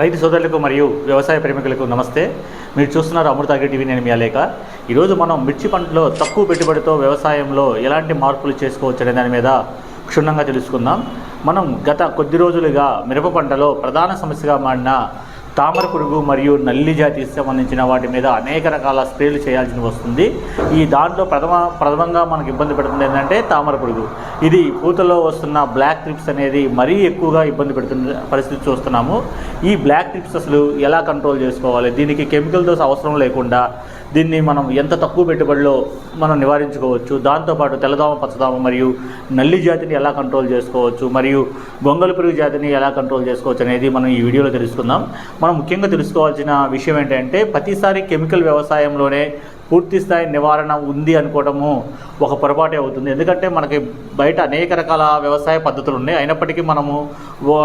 రైతు సోదరులకు మరియు వ్యవసాయ ప్రేమికులకు నమస్తే. మీరు చూస్తున్నారు అమృత టీవీ నేను మీ అలేక ఈరోజు మనం మిర్చి పంటలో తక్కువ పెట్టుబడితో వ్యవసాయంలో ఎలాంటి మార్పులు చేసుకోవచ్చు అనే దాని మీద క్షుణ్ణంగా తెలుసుకుందాం. మనం గత కొద్ది రోజులుగా మిరప పంటలో ప్రధాన సమస్యగా మారిన తామర పురుగు మరియు నల్లి జాతికి సంబంధించిన వాటి మీద అనేక రకాల స్ప్రేలు చేయాల్సి వస్తుంది. ఈ దాంట్లో ప్రథమ ప్రథమంగా మనకు ఇబ్బంది పెడుతుంది ఏంటంటే తామర పురుగు. ఇది పూతలో వస్తున్న బ్లాక్ ట్రిప్స్ అనేది మరీ ఎక్కువగా ఇబ్బంది పెడుతున్న పరిస్థితి చూస్తున్నాము. ఈ బ్లాక్ ట్రిప్స్ అసలు ఎలా కంట్రోల్ చేసుకోవాలి? దీనికి కెమికల్ డోస్ అవసరం లేకుండా దీన్ని మనం ఎంత తక్కువ పెట్టుబడిలో మనం నివారించుకోవచ్చు? దాంతోపాటు తెల్లదోమ పచ్చదోమ మరియు నల్లి జాతిని ఎలా కంట్రోల్ చేసుకోవచ్చు? మరియు గొంగళ పురుగు జాతిని ఎలా కంట్రోల్ చేసుకోవచ్చు అనేది మనం ఈ వీడియోలో తెలుసుకుందాం. మనం ముఖ్యంగా తెలుసుకోవాల్సిన విషయం ఏంటంటే ప్రతిసారి కెమికల్ వ్యవసాయంలోనే పూర్తి స్థాయి నివారణ ఉంది అనుకోవడము ఒక పొరపాటే అవుతుంది. ఎందుకంటే మనకి బయట అనేక రకాల వ్యవసాయ పద్ధతులు ఉన్నాయి. అయినప్పటికీ మనము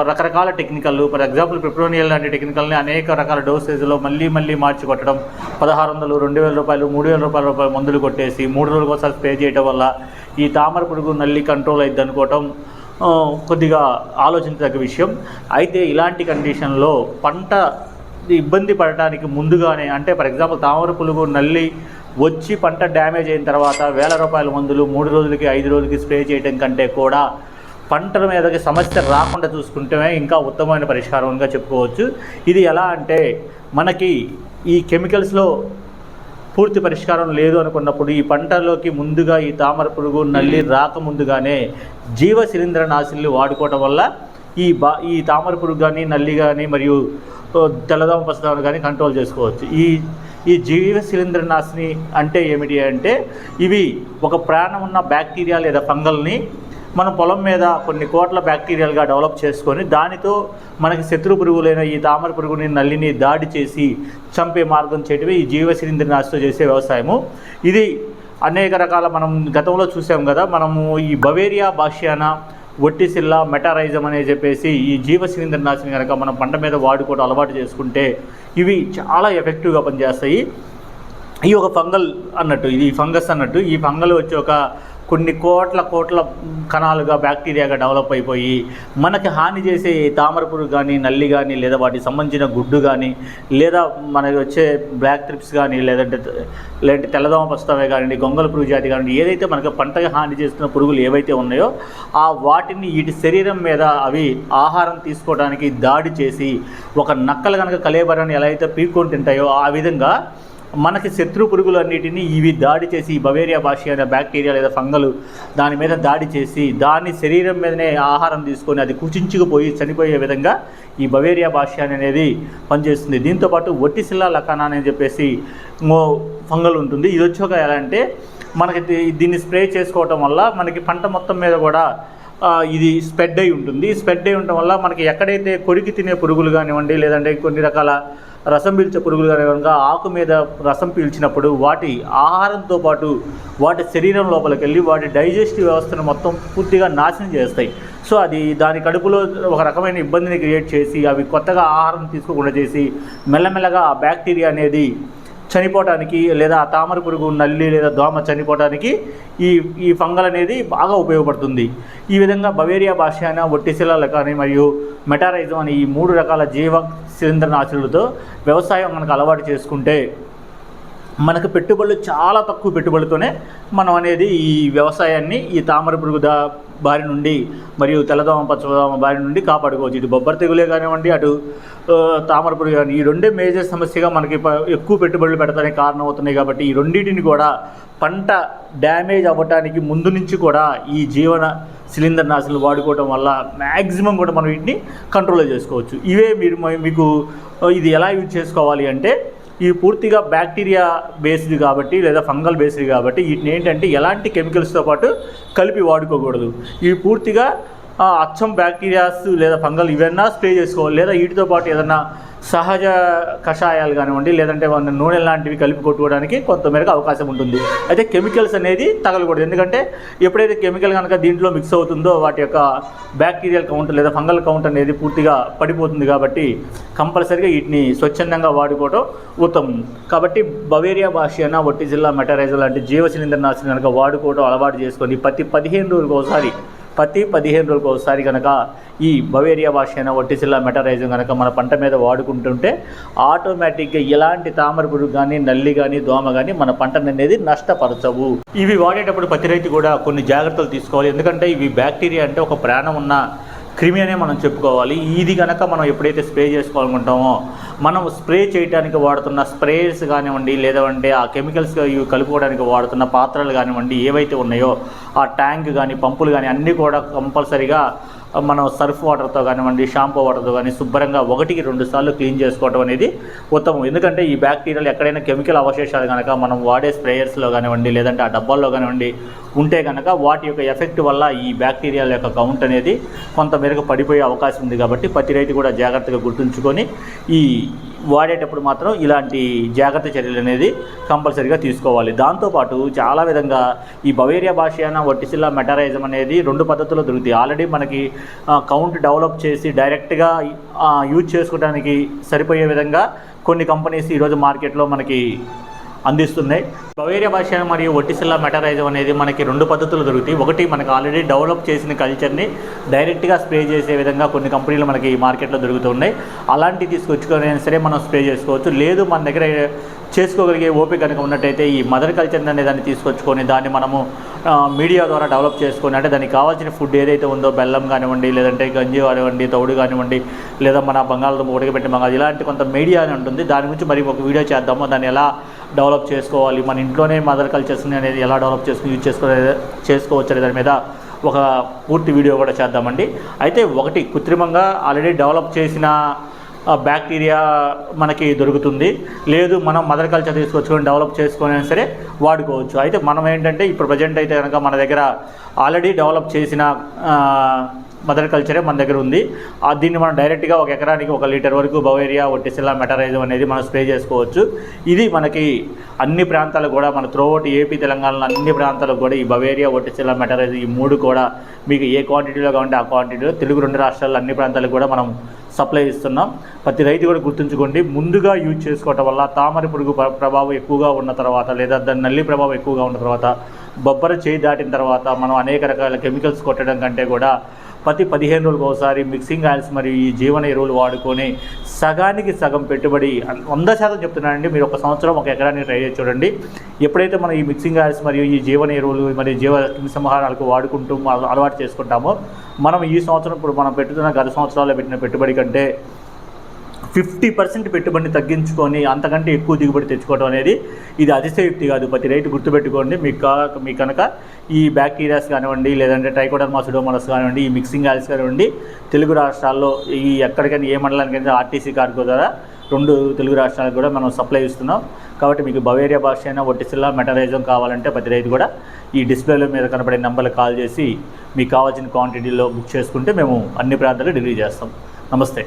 రకరకాల టెక్నికల్ ఫర్ ఎగ్జాంపుల్ ప్రిప్రోనియల్ లాంటి టెక్నికల్ని అనేక రకాల డోసేజ్లో మళ్ళీ మళ్ళీ మార్చి కొట్టడం పదహారు వందలు రెండు వేల రూపాయలు మూడు వేల రూపాయల రూపాయలు మందులు కొట్టేసి మూడు రోజులకు ఒకసారి స్ప్రే చేయడం వల్ల ఈ తామర పురుగు నల్లి కంట్రోల్ అయింది అనుకోవటం కొద్దిగా ఆలోచించదగ్గ విషయం. అయితే ఇలాంటి కండిషన్లో పంట ఇబ్బంది పడటానికి ముందుగానే అంటే ఫర్ ఎగ్జాంపుల్ తామర పులుగు నల్లి వచ్చి పంట డ్యామేజ్ అయిన తర్వాత వేల రూపాయల మందులు మూడు రోజులకి ఐదు రోజులకి స్ప్రే చేయడం కంటే కూడా పంటల మీదకి సమస్య రాకుండా చూసుకుంటే ఇంకా ఉత్తమమైన పరిష్కారంగా చెప్పుకోవచ్చు ఇది ఎలా అంటే మనకి ఈ కెమికల్స్లో పూర్తి పరిష్కారం లేదు అనుకున్నప్పుడు ఈ పంటలోకి ముందుగా ఈ తామర పురుగు నల్లి రాక ముందుగానే జీవ శిలీంద్ర నాశిని వాడుకోవటం వల్ల ఈ బా ఈ తామర పురుగు కానీ నల్లి కానీ మరియు తెల్లదోమ పసదోమ కానీ కంట్రోల్ చేసుకోవచ్చు. ఈ ఈ జీవ శిలీంద్ర నాశిని అంటే ఏమిటి అంటే ఇవి ఒక ప్రాణం ఉన్న బ్యాక్టీరియా లేదా ఫంగల్ని మన పొలం మీద కొన్ని కోట్ల బ్యాక్టీరియాలుగా డెవలప్ చేసుకొని దానితో మనకి శత్రు పురుగులైన ఈ తామర పురుగుని నల్లిని దాడి చేసి చంపే మార్గం చేయటమే ఈ జీవ శిలీంద్ర నాశతో చేసే వ్యవసాయము. ఇది అనేక రకాల మనం గతంలో చూసాం కదా మనము ఈ బవేరియా బాషియానా ఒట్టిసిల్ల మెటారైజం అనే చెప్పేసి ఈ జీవ శిలీంద్ర నాశనం కనుక మనం పంట మీద వాడుకోవడం అలవాటు చేసుకుంటే ఇవి చాలా ఎఫెక్టివ్గా పనిచేస్తాయి. ఈ ఒక ఫంగల్ అన్నట్టు ఇది ఫంగస్ అన్నట్టు ఈ ఫంగల్ వచ్చి ఒక కొన్ని కోట్ల కోట్ల కణాలుగా బ్యాక్టీరియాగా డెవలప్ అయిపోయి మనకి హాని చేసే ఈ తామర పురుగు కానీ నల్లి కానీ లేదా వాటికి సంబంధించిన గుడ్డు కానీ లేదా మనకి వచ్చే బ్లాక్ ట్రిప్స్ కానీ లేదంటే లేదంటే తెల్లదోమ పస్తమే కానివ్వండి గొంగల పురుగు జాతి కానివ్వండి ఏదైతే మనకి పంటకి హాని చేస్తున్న పురుగులు ఏవైతే ఉన్నాయో ఆ వాటిని వీటి శరీరం మీద అవి ఆహారం తీసుకోవడానికి దాడి చేసి ఒక నక్కలు కనుక కలేబరాన్ని ఎలా అయితే పీక్కొని తింటాయో ఆ విధంగా మనకి శత్రు పురుగులన్నిటినీ ఇవి దాడి చేసి బవేరియా భాష అనే బ్యాక్టీరియా లేదా ఫంగలు దాని మీద దాడి చేసి దాని శరీరం మీదనే ఆహారం తీసుకొని అది కుచించుకుపోయి చనిపోయే విధంగా ఈ బవేరియా భాష అనేది పనిచేస్తుంది. దీంతోపాటు ఒట్టిసిల్లా లకానా అని చెప్పేసి ఫంగల్ ఉంటుంది. ఇది వచ్చాక ఎలా అంటే మనకి దీ- దీన్ని స్ప్రే చేసుకోవటం వల్ల మనకి పంట మొత్తం మీద కూడా ఇది స్ప్రెడ్ అయి ఉంటుంది. స్ప్రెడ్ అయి ఉండటం వల్ల మనకి ఎక్కడైతే కొరికి తినే పురుగులు కానివ్వండి లేదంటే కొన్ని రకాల రసం పీల్చే పురుగులు కనుక ఆకు మీద రసం పీల్చినప్పుడు వాటి ఆహారంతో పాటు వాటి శరీరం లోపలికి వెళ్ళి వాటి డైజెస్టివ్ వ్యవస్థను మొత్తం పూర్తిగా నాశనం చేస్తాయి. సో అది దాని కడుపులో ఒక రకమైన ఇబ్బందిని క్రియేట్ చేసి అవి కొత్తగా ఆహారం తీసుకోకుండా చేసి మెల్లమెల్లగా ఆ బ్యాక్టీరియా అనేది చనిపోవటానికి లేదా తామర పురుగు నల్లి లేదా దోమ చనిపోవటానికి ఈ ఈ ఫంగల్ అనేది బాగా ఉపయోగపడుతుంది. ఈ విధంగా బవేరియా భాషాన ఒట్టిశిలాలు కానీ మరియు మెటారైజం అనే ఈ మూడు రకాల జీవ శిలీంద్రనాశులతో వ్యవసాయం మనకు అలవాటు చేసుకుంటే మనకు పెట్టుబడులు చాలా తక్కువ పెట్టుబడితోనే మనం అనేది ఈ వ్యవసాయాన్ని ఈ తామర పురుగు దా బారి నుండి మరియు తెల్లదోమ పచ్చదోమ బారి నుండి కాపాడుకోవచ్చు. ఇటు బొబ్బర తెగులే కానివ్వండి అటు తామర పురుగు కానీ ఈ రెండే మేజర్ సమస్యగా మనకి ఎక్కువ పెట్టుబడులు పెడతానికి కారణం అవుతున్నాయి కాబట్టి ఈ రెండింటిని కూడా పంట డ్యామేజ్ అవ్వటానికి ముందు నుంచి కూడా ఈ జీవన సిలిండర్ నాశనలు వాడుకోవడం వల్ల మ్యాక్సిమం కూడా మనం వీటిని కంట్రోల్ చేసుకోవచ్చు. ఇవే మీరు మీకు ఇది ఎలా యూజ్ చేసుకోవాలి అంటే ఇవి పూర్తిగా బ్యాక్టీరియా బేస్డ్ కాబట్టి లేదా ఫంగల్ బేస్డ్ కాబట్టి వీటిని ఏంటంటే ఎలాంటి కెమికల్స్తో పాటు కలిపి వాడుకోకూడదు. ఇవి పూర్తిగా అచ్చం బ్యాక్టీరియాస్ లేదా ఫంగల్ ఇవన్నా స్ప్రే చేసుకోవాలి లేదా వీటితో పాటు ఏదన్నా సహజ కషాయాలు కానివ్వండి లేదంటే మన నూనె లాంటివి కలిపి కొట్టుకోవడానికి కొంతమేరకు అవకాశం ఉంటుంది. అయితే కెమికల్స్ అనేది తగలకూడదు. ఎందుకంటే ఎప్పుడైతే కెమికల్ కనుక దీంట్లో మిక్స్ అవుతుందో వాటి యొక్క బ్యాక్టీరియల్ కౌంట్ లేదా ఫంగల్ కౌంట్ అనేది పూర్తిగా పడిపోతుంది కాబట్టి కంపల్సరీగా వీటిని స్వచ్ఛందంగా వాడుకోవడం ఉత్తమం. కాబట్టి బవేరియా భాషియన ఒట్టి జిల్లా మెటరైజర్ లాంటి జీవ శిలీంద్ర నాశనం కనుక వాడుకోవడం అలవాటు చేసుకొని ప్రతి పదిహేను రోజులకు ఒకసారి ప్రతి పదిహేను రోజులకు ఒకసారి కనుక ఈ బవేరియా భాష అయిన ఒట్టిసిల్లా మెటరైజం కనుక మన పంట మీద వాడుకుంటుంటే ఆటోమేటిక్గా ఎలాంటి తామర పురుగు కానీ నల్లి కానీ దోమ కానీ మన పంటను అనేది నష్టపరచవు. ఇవి వాడేటప్పుడు ప్రతి రైతు కూడా కొన్ని జాగ్రత్తలు తీసుకోవాలి. ఎందుకంటే ఇవి బ్యాక్టీరియా అంటే ఒక ప్రాణం ఉన్న క్రిమి అనే మనం చెప్పుకోవాలి. ఇది కనుక మనం ఎప్పుడైతే స్ప్రే చేసుకోవాలనుకుంటామో మనం స్ప్రే చేయడానికి వాడుతున్న స్ప్రేస్ కానివ్వండి లేదంటే ఆ కెమికల్స్ కలుపుకోవడానికి వాడుతున్న పాత్రలు కానివ్వండి ఏవైతే ఉన్నాయో ఆ ట్యాంక్ కానీ పంపులు కానీ అన్నీ కూడా కంపల్సరీగా మనం సర్ఫ్ వాటర్తో కానివ్వండి షాంపూ వాటర్తో కానీ శుభ్రంగా ఒకటికి రెండు సార్లు క్లీన్ చేసుకోవడం అనేది ఉత్తమం. ఎందుకంటే ఈ బ్యాక్టీరియాలు ఎక్కడైనా కెమికల్ అవశేషాలు కనుక మనం వాడే స్ప్రేయర్స్లో కానివ్వండి లేదంటే ఆ డబ్బాల్లో కానివ్వండి ఉంటే కనుక వాటి యొక్క ఎఫెక్ట్ వల్ల ఈ బ్యాక్టీరియాల యొక్క కౌంట్ అనేది కొంత మేరకు పడిపోయే అవకాశం ఉంది కాబట్టి ప్రతి రైతు కూడా జాగ్రత్తగా గుర్తుంచుకొని ఈ వాడేటప్పుడు మాత్రం ఇలాంటి జాగ్రత్త చర్యలు అనేది కంపల్సరీగా తీసుకోవాలి. దాంతోపాటు చాలా విధంగా ఈ బవేరియా భాషయాన ఒట్టిసిల్లా మెటరైజం అనేది రెండు పద్ధతుల్లో దొరుకుతాయి. ఆల్రెడీ మనకి కౌంట్ డెవలప్ చేసి డైరెక్ట్గా యూజ్ చేసుకోవడానికి సరిపోయే విధంగా కొన్ని కంపెనీస్ ఈరోజు మార్కెట్లో మనకి అందిస్తున్నాయి. బవేరియా భాష మరియు ఒట్టిసిల్లా మెటరైజం అనేది మనకి రెండు పద్ధతులు దొరుకుతాయి. ఒకటి మనకి ఆల్రెడీ డెవలప్ చేసిన కల్చర్ని డైరెక్ట్గా స్ప్రే చేసే విధంగా కొన్ని కంపెనీలు మనకి మార్కెట్లో దొరుకుతున్నాయి. అలాంటివి తీసుకొచ్చుకొని సరే మనం స్ప్రే చేసుకోవచ్చు. లేదు మన దగ్గర చేసుకోగలిగే ఓపిక కనుక ఉన్నట్టయితే ఈ మదర్ కల్చర్ అనే దాన్ని తీసుకొచ్చుకొని దాన్ని మనము మీడియా ద్వారా డెవలప్ చేసుకొని అంటే దానికి కావాల్సిన ఫుడ్ ఏదైతే ఉందో బెల్లం కానివ్వండి లేదంటే గంజి కానివ్వండి తౌడు కానివ్వండి లేదా మన బంగాళదుంప ఉడకబెట్టిన బంగాళ ఇలాంటి కొంత మీడియా అని ఉంటుంది. దాని గురించి మరి ఒక వీడియో చేద్దాము. దాన్ని ఎలా డెవలప్ చేసుకోవాలి. మన ఇంట్లోనే మదర్ కల్చర్స్ని అనేది ఎలా డెవలప్ చేసుకుని యూజ్ చేసుకో చేసుకోవచ్చు అనే దాని మీద ఒక పూర్తి వీడియో కూడా చేద్దామండి. అయితే ఒకటి కృత్రిమంగా ఆల్రెడీ డెవలప్ చేసిన బ్యాక్టీరియా మనకి దొరుకుతుంది. లేదు మనం మదర్ కల్చర్ తీసుకొచ్చుకొని డెవలప్ చేసుకొని సరే వాడుకోవచ్చు. అయితే మనం ఏంటంటే ఇప్పుడు ప్రజెంట్ అయితే కనుక మన దగ్గర ఆల్రెడీ డెవలప్ చేసిన మదర్ కల్చరే మన దగ్గర ఉంది. ఆ దీన్ని మనం డైరెక్ట్గా ఒక ఎకరానికి ఒక లీటర్ వరకు బవేరియా ఒట్టిసిల్లా మెటరైజం అనేది మనం స్ప్రే చేసుకోవచ్చు. ఇది మనకి అన్ని ప్రాంతాలు కూడా మన త్రోవట్ ఏపీ తెలంగాణలో అన్ని ప్రాంతాలకు కూడా ఈ బవేరియా ఒట్టిసిల్లా మెటరైజం ఈ మూడు కూడా మీకు ఏ క్వాంటిటీలో కావాలంటే ఆ క్వాంటిటీలో తెలుగు రెండు రాష్ట్రాల్లో అన్ని ప్రాంతాలకు కూడా మనం సప్లై ఇస్తున్నాం. ప్రతి రైతు కూడా గుర్తుంచుకోండి ముందుగా యూజ్ చేసుకోవటం వల్ల తామర పురుగు ప్రభావం ఎక్కువగా ఉన్న తర్వాత లేదా దాని నల్లి ప్రభావం ఎక్కువగా ఉన్న తర్వాత బొబ్బర చేయి దాటిన తర్వాత మనం అనేక రకాల కెమికల్స్ కొట్టడం కంటే కూడా ప్రతి పదిహేను రోజులకు ఒకసారి మిక్సింగ్ ఆయిల్స్ మరియు ఈ జీవన ఎరువులు వాడుకొని సగానికి సగం పెట్టుబడి వంద శాతం చెప్తున్నానండి. మీరు ఒక సంవత్సరం ఒక ఎకరానికి ట్రై చేసి చూడండి. ఎప్పుడైతే మనం ఈ మిక్సింగ్ ఆయిల్స్ మరియు ఈ జీవన ఎరువులు మరియు జీవ సంహారాలకు వాడుకుంటూ అల- అలవాటు చేసుకుంటామో మనం ఈ సంవత్సరం ఇప్పుడు మనం పెట్టుతున్న గత సంవత్సరాల్లో పెట్టిన పెట్టుబడి కంటే ఫిఫ్టీ పర్సెంట్ పెట్టుబడిని తగ్గించుకొని అంతకంటే ఎక్కువ దిగుబడి తెచ్చుకోవడం అనేది ఇది అతిశయుక్తి కాదు. ప్రతి రైతు గుర్తుపెట్టుకోండి మీకు కా- మీ కనుక ఈ బ్యాక్టీరియాస్ కానివ్వండి లేదంటే టైకోడర్మా సుడోమోనస్ కానివ్వండి ఈ మిక్సింగ్ ఆయిల్స్ కానివ్వండి తెలుగు రాష్ట్రాల్లో ఈ ఎక్కడికైనా ఏ మండలానికైనా ఆర్టీసీ కార్గో ద్వారా రెండు తెలుగు రాష్ట్రాలకు కూడా మనం సప్లై ఇస్తున్నాం. కాబట్టి మీకు బవేరియా భాష అయినా ఒట్టిసిల్లా మెటరైజం కావాలంటే ప్రతి రైతు కూడా ఈ డిస్ప్లేల మీద కనపడే నెంబర్లకు కాల్ చేసి మీకు కావాల్సిన క్వాంటిటీలో బుక్ చేసుకుంటే మేము అన్ని ప్రాంతాలు డెలివరీ చేస్తాం. నమస్తే.